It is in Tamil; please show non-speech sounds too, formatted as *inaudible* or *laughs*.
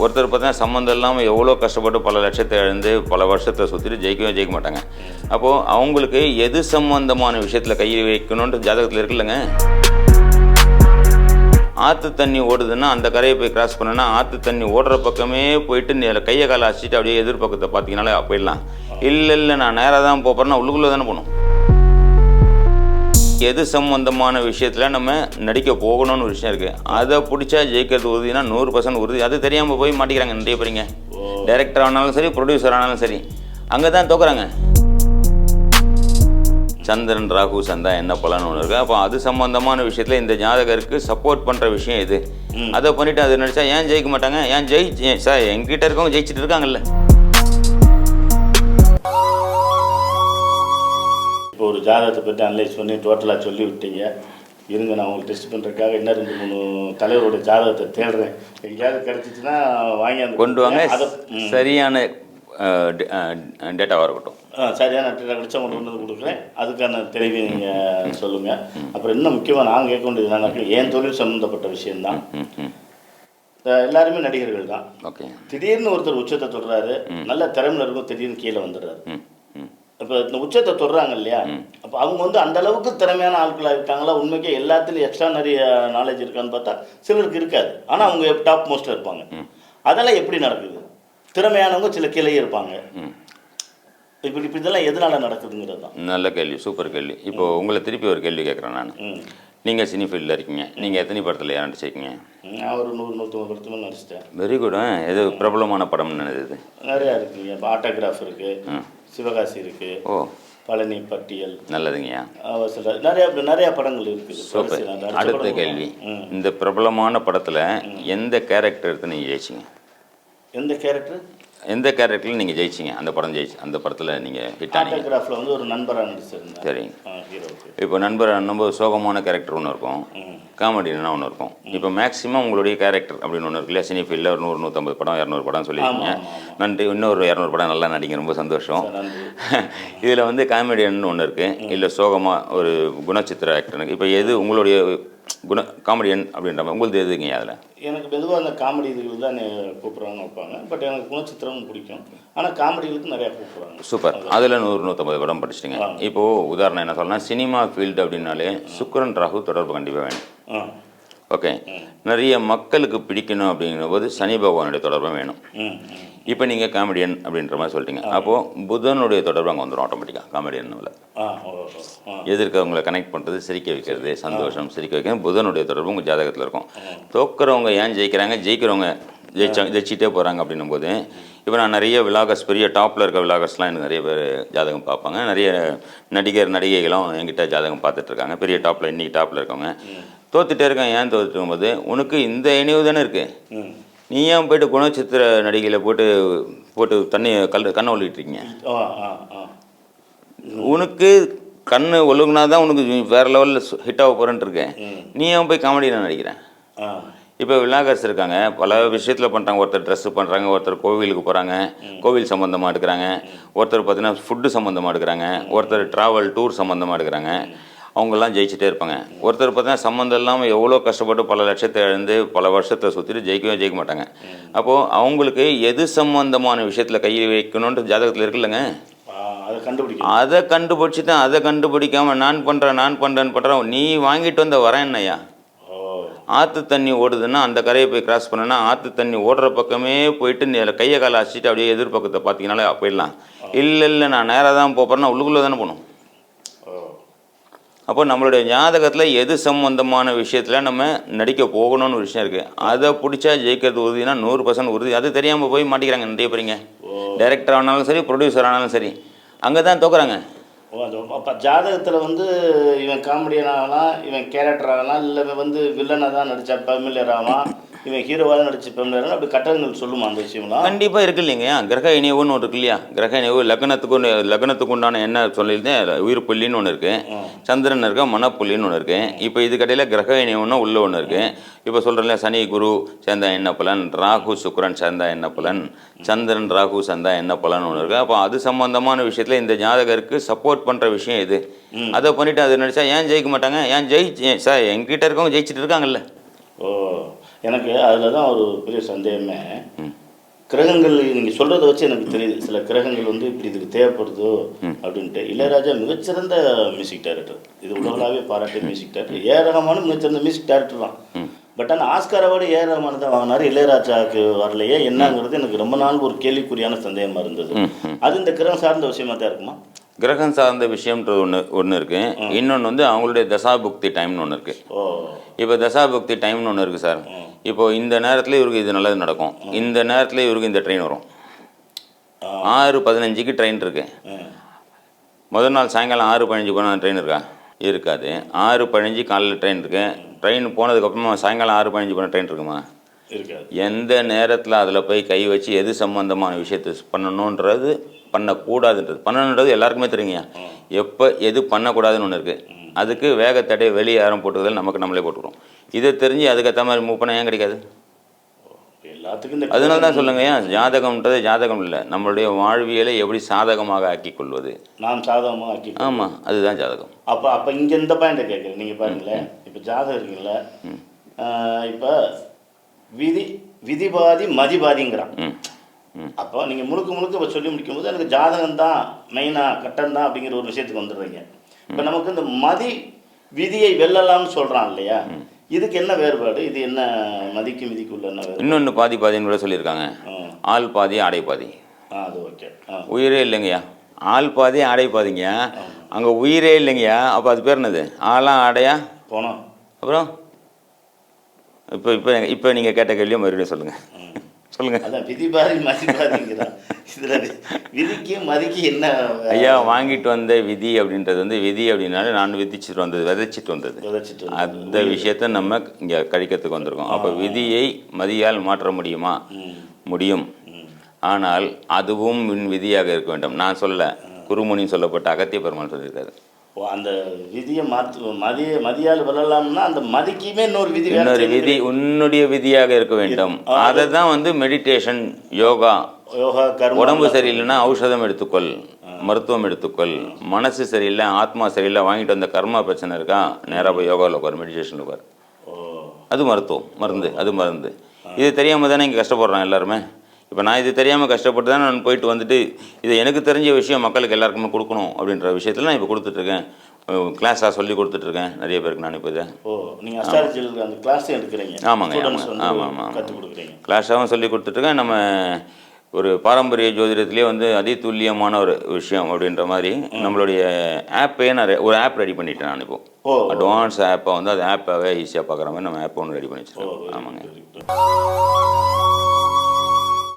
ஒருத்தர் பார்த்தீங்கன்னா சம்மந்தம் இல்லாமல் எவ்வளோ கஷ்டப்பட்டு பல லட்சத்தை இழந்து பல வருஷத்தை சுற்றிட்டு ஜெயிக்கவே ஜெயிக்க மாட்டாங்க. அப்போது அவங்களுக்கு எது சம்பந்தமான விஷயத்தில் கை வைக்கணுன்ற ஜாதகத்தில் இருக்குல்லங்க ஆற்று தண்ணி ஓடுதுன்னா அந்த கரையை போய் கிராஸ் பண்ணனா ஆற்று தண்ணி ஓடுற பக்கமே போயிட்டு நீ கையை காலை அடிச்சிட்டு அப்படியே எதிர்பக்கத்தை பார்த்தீங்கனாலே போயிடலாம். இல்லை இல்லை நான் நேராக தான் போகிறேன்னா உள்ளுக்குள்ளே தானே போகணும். எது சம்பந்தமான விஷயத்தில் நம்ம நடிக்க போகணும்னு ஒரு விஷயம் இருக்குது அதை பிடிச்சா ஜெயிக்கிறது உறுதினா நூறு பர்சன்ட் உறுதி. அது தெரியாமல் போய் மாட்டிக்கிறாங்க நிறைய பேருங்க. டைரக்டர் ஆனாலும் சரி ப்ரொடியூசர் ஆனாலும் சரி. அங்கே தான் தோக்குறாங்க. சந்திரன் ராகு சந்தா என்ன பலன்னு ஒன்று இருக்குது அப்போ அது சம்பந்தமான விஷயத்தில் இந்த ஜாதகருக்கு சப்போர்ட் பண்ணுற விஷயம் இது. அதை பண்ணிவிட்டு அது நடிச்சா ஏன் ஜெயிக்க மாட்டாங்க? ஏன் ஜெயி சார் எங்கிட்ட இருக்கவங்க ஜெயிச்சிட்டு இருக்காங்கல்ல. இப்போ ஒரு ஜாதகத்தை பற்றி அனலைஸ் பண்ணி டோட்டலாக சொல்லி விட்டீங்க இருங்க நான் உங்களுக்கு டெஸ்ட் பண்ணுறதுக்காக என்ன ரெண்டு மூணு தலைவரோட ஜாதகத்தை தேடுறேன். எங்கேயாவது கிடச்சிச்சின்னா வாங்கி கொண்டு வாங்க. அதை. சரியான டேட்டாவாக இருக்கட்டும். சரியான டேட்டா கிடைச்சா கொண்டு வந்து கொடுக்குறேன். அதுக்கான தெளிவை நீங்கள் சொல்லுங்கள் அப்புறம் இன்னும் முக்கியமாக நான் கேட்க வேண்டியது என்னன்னா என் தொழில் சம்மந்தப்பட்ட விஷயம்தான். எல்லாருமே நடிகர்கள் தான். ஓகே. திடீர்னு ஒருத்தர் உச்சத்தை தொடுறாரு. நல்ல திறமையில இருக்கும் திடீர்னு கீழே வந்துடுறாரு. இப்போ இந்த உச்சத்தை தொடுறாங்க இல்லையா அப்போ அவங்க வந்து அந்த அளவுக்கு திறமையான ஆட்களாக இருக்காங்களா? உண்மைக்கே எல்லாத்துலேயும் எக்ஸ்ட்ரா நிறைய நாலேஜ் இருக்கான்னு பார்த்தா சிலருக்கு இருக்காது. ஆனால் அவங்க டாப் மோஸ்ட்டில் இருப்பாங்க. அதெல்லாம் எப்படி நடக்குது? திறமையானவங்க சில கீழே இருப்பாங்க. இப்படி இப்படி இதெல்லாம் எதனால நடக்குதுங்கிறது தான். நல்ல கேள்வி சூப்பர் கேள்வி. இப்போ உங்களை திருப்பி ஒரு கேள்வி கேட்குறேன் நான். நீங்கள் சினி ஃபீல்டில் இருக்கீங்க. நீங்கள் எத்தனை படத்தில் நடிச்சிருக்கீங்க? நான் ஒரு நூறு நூற்றம்பது படத்துமே நடிச்சிட்டேன். வெரி குட் எது பிரபலமான படம்னு நினைது நிறையா இருக்குங்க இப்போ ஆட்டோகிராஃப் இருக்குது சிவகாசி இருக்குது ஓ. பழனி பட்டியல். நல்லதுங்கய்யா. நிறைய நிறைய படங்கள் இருக்குது சூப்பர் அடுத்த. கேள்வி. இந்த பிரபலமான படத்தில் எந்த கேரக்டர் எடுத்து நீங்கள் ஜெயிச்சிங்க? எந்த கேரக்டர் எந்த கேரக்டரில் நீங்கள் ஜெயிச்சிங்க? அந்த படம் ஜெயிச்சு அந்த படத்தில் நீங்கள் ஹிட் ஆனீங்க. வந்து ஒரு நண்பராக நடிச்சிருந்தேன் சரி ஹீரோவுக்கு இப்போ நண்பர் ரொம்ப சோகமான கேரக்டர் ஒன்று இருக்கும். காமெடினா ஒன்று இருக்கும். இப்போ மேக்ஸிமம் உங்களுடைய கேரக்டர் அப்படின்னு ஒன்று இருக்கு. இல்லையா சினி ஃபீல்டில் ஒரு நூறு நூற்றம்பது படம் இரநூறு படம் சொல்லியிருக்கீங்க. நன்றி. இன்னொரு இரநூறு படம் நல்லா நடிங்க ரொம்ப சந்தோஷம். *laughs* இதில் வந்து காமெடியன் ஒன்று இருக்குது இல்லை சோகமாக ஒரு குணச்சித்திர ஆக்டர் இப்போ எது உங்களுடைய குண காமெடியன் அப்படின்ற மாதிரி. உங்களுக்கு எதுங்க அதில்? எனக்கு மெதுவாக அந்த காமெடி இதுகள் தான் கூப்பிட்றாங்க வைப்பாங்க. பட் எனக்கு குணச்சித்திரமும் பிடிக்கும். ஆனால் காமெடிகளுக்கு நிறையா கூப்பிட்றாங்க சூப்பர். அதில் நூறு நூற்றம்பது படம் படிச்சிட்டிங்க. இப்போது உதாரணம் என்ன சொல்லலாம் சினிமா ஃபீல்டு அப்படின்னாலே சுக்கரன் ராகு தொடர்பு கண்டிப்பாக வேணும். ஓகே. நிறைய மக்களுக்கு பிடிக்கணும் அப்படிங்கிற போது சனி பகவானுடைய தொடர்பும் வேணும். இப்போ நீங்கள் காமெடியன் அப்படின்ற மாதிரி சொல்லிட்டீங்க. அப்போது புதனுடைய தொடர்பு அங்கே வந்துடும் ஆட்டோமேட்டிக்காக காமெடியனில் எதிர்க்கவங்களை கனெக்ட் பண்ணுறது சிரிக்க வைக்கிறது சந்தோஷம் சிரிக்க வைக்கிறது புதனுடைய தொடர்பு உங்கள் ஜாதகத்தில் இருக்கும். தோக்குறவங்க ஏன் ஜெயிக்கிறாங்க? ஜெயிக்கிறவங்க ஜெயிச்சா ஜெயிச்சிட்டே போகிறாங்க அப்படின்னும் போது இப்போ நான் நிறைய விலாகஸ் பெரிய டாப்பில் இருக்க விலாகஸ்லாம் எனக்கு நிறைய பேர் ஜாதகம் பார்ப்பாங்க. நிறைய நடிகர் நடிகைகளும் என்கிட்ட ஜாதகம் பார்த்துட்டு இருக்காங்க. பெரிய டாப்பில் இன்னைக்கு டாப்பில் இருக்கவங்க. தோத்துட்டே இருக்கேன். ஏன் தோத்துட்டு போது உனக்கு இந்த இணைவு தானே இருக்குது நீ ஏன் போயிட்டு குணச்சித்திர நடிகையில் போட்டு போட்டு தண்ணி கல் கண்ணை ஒழுகிட்டு ஆ உனக்கு கண்ணு ஒழுங்குனா தான் உனக்கு வேற லெவலில் ஹிட் ஆக போகிறேன்ட்டு இருக்கேன் நீ ஏன் போய் காமெடி நான் நடிக்கிறேன் இப்போ விநாயகர்ஸ் இருக்காங்க. பல விஷயத்தில் பண்ணுறாங்க ஒருத்தர் ட்ரெஸ்ஸு பண்ணுறாங்க ஒருத்தர் கோவிலுக்கு போகிறாங்க கோவில் சம்மந்தமாக எடுக்கிறாங்க. ஒருத்தர் பார்த்தீங்கன்னா ஃபுட்டு சம்மந்தமாக எடுக்கிறாங்க. ஒருத்தர் ட்ராவல் டூர் சம்மந்தமாக எடுக்கிறாங்க. அவங்கெல்லாம் ஜெயிச்சிட்டே இருப்பாங்க. ஒருத்தர் பார்த்தீங்கன்னா சம்மந்தம் இல்லாமல் எவ்வளோ கஷ்டப்பட்டு பல லட்சத்தை இழந்து பல வருஷத்தை சுற்றிட்டு ஜெயிக்கவே ஜெயிக்க மாட்டாங்க. அப்போது அவங்களுக்கு எது சம்மந்தமான விஷயத்தில் கை வைக்கணுன்ற ஜாதகத்தில் இருக்குல்லங்க அதை கண்டுபிடிக்கணும். அதை கண்டுபிடிச்சி தான் அதை கண்டுபிடிக்காம நான் பண்ணுறேன் நான் பண்ணுறேன்னு பண்ணுறேன் நீ வாங்கிட்டு வந்த வரேன் என்னய்யா? ஓ ஆற்று தண்ணி ஓடுதுன்னா அந்த கரையை போய் கிராஸ் பண்ணனா ஆற்று தண்ணி ஓடுற பக்கமே போயிட்டு கையை காலை அடிச்சிட்டு அப்படியே எதிர்பக்கத்தை பார்த்தீங்கனாலே போயிடலாம். இல்லை இல்லை நான் நேராக தான் போகிறேன்னா உள்ளுக்குள்ளே தானே போகணும். அப்போ நம்மளுடைய ஜாதகத்தில் எது சம்பந்தமான விஷயத்தில் நம்ம நடிக்க போகணும்னு ஒரு விஷயம் இருக்குது அதை பிடிச்சா ஜெயிக்கிறது உறுதினா நூறு பர்சன்ட் உறுதி. அது தெரியாமல் போய் மாட்டிக்கிறாங்க நிறைய பேருங்க டைரக்டர் ஆனாலும் சரி ப்ரொடியூசர் ஆனாலும் சரி. அங்கே தான் தோக்குறாங்க. ஓ அப்போ ஜாதகத்தில் வந்து இவன் காமெடியன் ஆகலாம் இவன் கேரக்டர் ஆகலாம் இல்லை இவன் வந்து வில்லனாக தான் நடித்தா ஃபெமிலியர் ஆகலாம் இவன் ஹீரோவாக நடிச்சு ஃபெமிலியர் அப்படி கட்டங்கள் சொல்லுமா அந்த விஷயம்லாம்? கண்டிப்பாக இருக்கு இல்லைங்க. கிரக இணைவுன்னு ஒன்று இருக்கு இல்லையா? கிரக இணைவு லக்னத்துக்கு லக்னத்துக்கு உண்டான என்ன சொல்லியிருந்தேன்? உயிர் புள்ளின்னு ஒன்று இருக்குது சந்திரன் இருக்க மனப்புள்ளின்னு ஒன்று இருக்குது இப்போ இதுக்கடையில் கிரக இணைவுன்னு உள்ள ஒன்று இருக்குது இப்போ சொல்கிறேன்ல சனி குரு சேர்ந்தா என்ன பலன்? ராகு சுக்கிரன் சேர்ந்தா என்ன பலன்? சந்திரன் ராகு சேர்ந்தா என்ன பலன் ஒன்று இருக்குது அப்போ அது சம்பந்தமான விஷயத்தில் இந்த ஜாதகருக்கு சப்போர்ட் பண்ணுற விஷயம் இது. அதை பண்ணிவிட்டு அது நடிச்சா ஏன் ஜெயிக்க மாட்டாங்க? ஏன் ஜெயி சார் எங்கிட்ட இருக்கவங்க ஜெயிச்சிட்டு இருக்காங்கல்ல. ஓ. எனக்கு அதில் தான் ஒரு பெரிய சந்தேகமே. கிரகங்கள் நீங்கள் சொல்கிறத வச்சு எனக்கு தெரியுது. சில கிரகங்கள் வந்து இப்படி இதுக்கு தேவைப்படுதோ அப்படின்ட்டு. இளையராஜா மிகச்சிறந்த மியூசிக் டைரக்டர் இது உலகளாவே பாராட்டிய மியூசிக் டைரக்டர் ஏ ரஹ்மானும் மிகச்சிறந்த மியூசிக் டைரக்டர் தான். பட் ஆனால் ஆஸ்கார் அவார்டு ஏ ரஹ்மான் தான் வாங்கினாரு. இளையராஜாவுக்கு வரலையே. என்னங்கிறது எனக்கு ரொம்ப நாள் ஒரு கேள்விக்குறியான சந்தேகமாக இருந்தது. அது இந்த கிரகம் சார்ந்த விஷயமா தான் இருக்குமா? கிரகம் சார்ந்த விஷயம்ன்றது ஒன்று ஒன்று இருக்குது இன்னொன்று வந்து அவங்களுடைய தசாபுக்தி டைம்னு ஒன்று இருக்குது இப்போ தசாபுக்தி டைம்னு ஒன்று இருக்குது சார். இப்போ இந்த நேரத்தில் இவருக்கு இது நல்லது நடக்கும். இந்த நேரத்தில் இவருக்கு இந்த ட்ரெயின் வரும். ஆறு பதினஞ்சுக்கு ட்ரெயின் இருக்கு. ம். முதல் நாள் சாயங்காலம் ஆறு பதினஞ்சு போனால் ட்ரெயின் இருக்கா? இருக்காது. ஆறு பதினஞ்சு காலையில் ட்ரெயின் இருக்கு. ட்ரெயின் போனதுக்கப்புறமா சாயங்காலம் ஆறு பதினஞ்சு போன ட்ரெயின் இருக்குமா? இருக்காது எந்த நேரத்தில் அதில் போய் கை வச்சு எது சம்பந்தமான விஷயத்தை பண்ணணுன்றது பண்ணக்கூடாதுன்றது. பண்ணணுன்றது எல்லாருக்குமே தெரியுங்க எப்போ எது பண்ணக்கூடாதுன்னு ஒன்று இருக்குது அதுக்கு வேகத்தடை வெளியே யாரும் போட்டுக்கிறதில்ல நமக்கு நம்மளே போட்டுக்கிறோம். இதை தெரிஞ்சு அதுக்கேற்ற மாதிரி மூவ் பண்ண ஏன் கிடைக்காது? எல்லாத்துக்கும் அதனால தான் சொல்லுங்க ஏன் ஜாதகம்ன்றது ஜாதகம் இல்லை. நம்மளுடைய வாழ்வியலை எப்படி சாதகமாக ஆக்கிக் கொள்வது? நாம் சாதகமாக ஆக்கி ஆமாம் அதுதான் ஜாதகம். அப்போ அப்போ இங்கே இந்த பாயிண்ட்டை கேட்குறேன் நீங்கள் பாருங்களேன். இப்போ ஜாதகம் இருக்குல்ல. இப்போ விதி விதிபாதி மதிபாதிங்கிறான் அப்போ நீங்கள் முழுக்க முழுக்க இப்போ சொல்லி முடிக்கும்போது எனக்கு ஜாதகம் தான் மெயினாக கட்டம் தான் அப்படிங்கிற ஒரு விஷயத்துக்கு வந்துடுறீங்க. இப்போ நமக்கு இந்த மதி விதியை வெல்லலாம்னு சொல்கிறான் இல்லையா? இதுக்கு என்ன வேறுபாடு? இது என்ன மதிக்கு விதிக்கு உள்ள என்ன இன்னொன்று பாதி பாதின்னு கூட சொல்லியிருக்காங்க. ஆள் பாதி ஆடை பாதி. அது ஓகே. உயிரே இல்லைங்கய்யா. ஆள் பாதி ஆடை பாதிங்க. அங்கே உயிரே இல்லைங்கய்யா. அப்போ அது பேர் என்னது? ஆளா ஆடையா? போனோம். அப்புறம்? இப்போ இப்போ இப்போ நீங்கள் கேட்ட கேள்வியை மறுபடியும் சொல்லுங்கள் சொல்லுங்கள் அதான் விதிபாதி மதிபாதிங்கிறான். இதில் விதிக்கு மதிக்கு என்ன ஐயா வாங்கிட்டு வந்த விதி அப்படின்றது வந்து விதி அப்படின்னாலே நான் விதிச்சிட்டு வந்தது விதைச்சிட்டு வந்தது. அந்த விஷயத்தை நம்ம இங்கே கழிக்கிறதுக்கு வந்திருக்கோம். அப்போ விதியை மதியால் மாற்ற முடியுமா? முடியும். ஆனால் அதுவும் வின் விதியாக இருக்க வேண்டும். நான் சொல்ல குருமுனி சொல்லப்பட்ட அகத்திய பெருமாள் சொல்லியிருக்காரு. அந்த விதியை மாற்று மதிய மதியால் வெல்லலாம்னா அந்த மதிக்குமே இன்னொரு விதி இன்னொரு. விதி உன்னுடைய விதியாக இருக்க வேண்டும். அதை தான் வந்து மெடிடேஷன் யோகா யோகா கர்மம் உடம்பு சரியில்லைன்னா ஔஷதம் எடுத்துக்கொள் மருத்துவம் எடுத்துக்கொள். மனசு சரியில்லை ஆத்மா சரியில்லை வாங்கிட்டு வந்த கர்மா பிரச்சனை இருக்கா? நேராக போய் யோகாவில் உட்கார் மெடிடேஷனில் உட்கார். அது மருத்துவம் மருந்து அது மருந்து. இது தெரியாமல் தானே இங்கே கஷ்டப்படுறோம் எல்லாருமே? இப்போ நான் இது தெரியாமல் கஷ்டப்பட்டு தான் நான் போயிட்டு வந்துட்டு இது எனக்கு தெரிஞ்ச விஷயம் மக்களுக்கு எல்லாருக்குமே கொடுக்கணும் அப்படின்ற விஷயத்தில் நான் இப்போ கொடுத்துட்ருக்கேன். கிளாஸாக சொல்லி கொடுத்துட்ருக்கேன். நிறைய பேருக்கு நான் இப்போ இதை ஓ நீங்க அஸ்ட்ராலஜியில் அந்த கிளாஸ் எடுக்கிறீங்க. ஆமாங்க, ஆமாம், ஆமாம். கொடுக்குறீங்க. கிளாஸாகவும் சொல்லி கொடுத்துட்ருக்கேன். நம்ம ஒரு பாரம்பரிய ஜோதிடத்திலே வந்து அதி துல்லியமான ஒரு விஷயம் அப்படின்ற மாதிரி நம்மளுடைய ஆப்பே நான் ஒரு ஆப் ரெடி பண்ணிட்டேன் நான் இப்போ. அட்வான்ஸ் ஆப்பை வந்து அது ஆப்பாகவே ஈஸியாக பார்க்குற மாதிரி நம்ம ஆப் ஒன்று ரெடி பண்ணி வச்சுருக்கோம். ஆமாங்க.